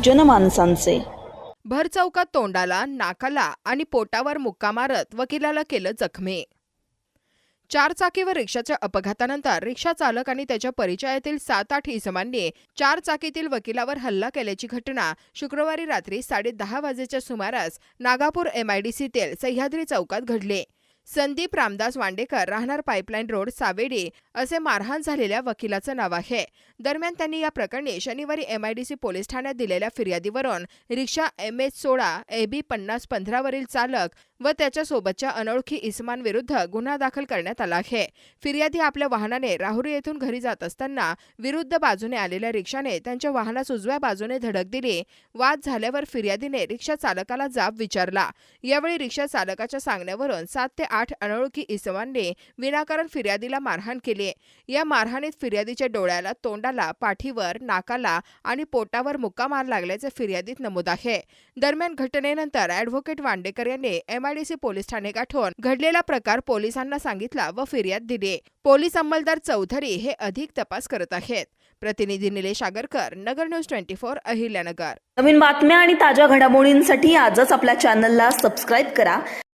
जनमानसांचे. भर चौकात तोंडाला नाकाला आणि पोटावर मुक्का मारत वकिलाला केलं जखमी. चार चाकीवर रिक्षाच्या अपघातानंतर रिक्षा चालक आणि त्याच्या परिचयातील सात आठ इसमांनी चार चाकीतील वकिलावर हल्ला केल्याची घटना शुक्रवारी रात्री साडेदहा वाजेच्या सुमारास नागापूर एमआयडीसीतील सह्याद्री चौकात घडली. संदीप रामदास वांडेकर राहणार पाईपलाईन रोड सावेडी असे मारहाण झालेल्या वकिलाचं नाव आहे. दरम्यान त्यांनी या प्रकरणी शनिवारी एमआयडीसी पोलीस ठाण्यात दिलेल्या फिर्यादीवरून रिक्षा एम एच सोळा ए बी पन्नास पंधरावरील चालक व त्याच्यासोबतच्या अनोळखी इसमांविरुद्ध गुन्हा दाखल करण्यात आला आहे. फिर्यादी आपल्या वाहनाने राहुरी येथून घरी जात असताना विरुद्ध बाजूने आलेल्या रिक्षाने त्यांच्या वाहनास उजव्या बाजूने धडक दिली. वाद झाल्यावर फिर्यादीने रिक्षा चालकाला जाब विचारला. यावेळी रिक्षा चालकाच्या सांगण्यावरून सात ते आठ अनोळखी इसमांनी विनाकारण फिर्यादीला मारहाण केली. या मारहाणीत फिर्यादीच्या डोळ्याला तोंडाला पाठीवर नाकाला आणि पोटावर मुक्का मार लागल्याचे फिर्यादीत नमूद आहे. दरम्यान घटनेनंतर अॅडव्होकेट वांडेकर यांनी एम एमआयडीसी पोलीस ठाणे गाठून घडलेला प्रकार पोलिसांना सांगितला व फिर्याद दिली. पोलीस अंमलदार चौधरी हे अधिक तपास करत आहेत. प्रतिनिधी Nilesh Agarkar Nagar news twenty four Ahilyanagar. नवीन बातम्या आणि ताज्या घडामोडींसाठी आजच आपल्या चॅनलला सबस्क्राईब करा.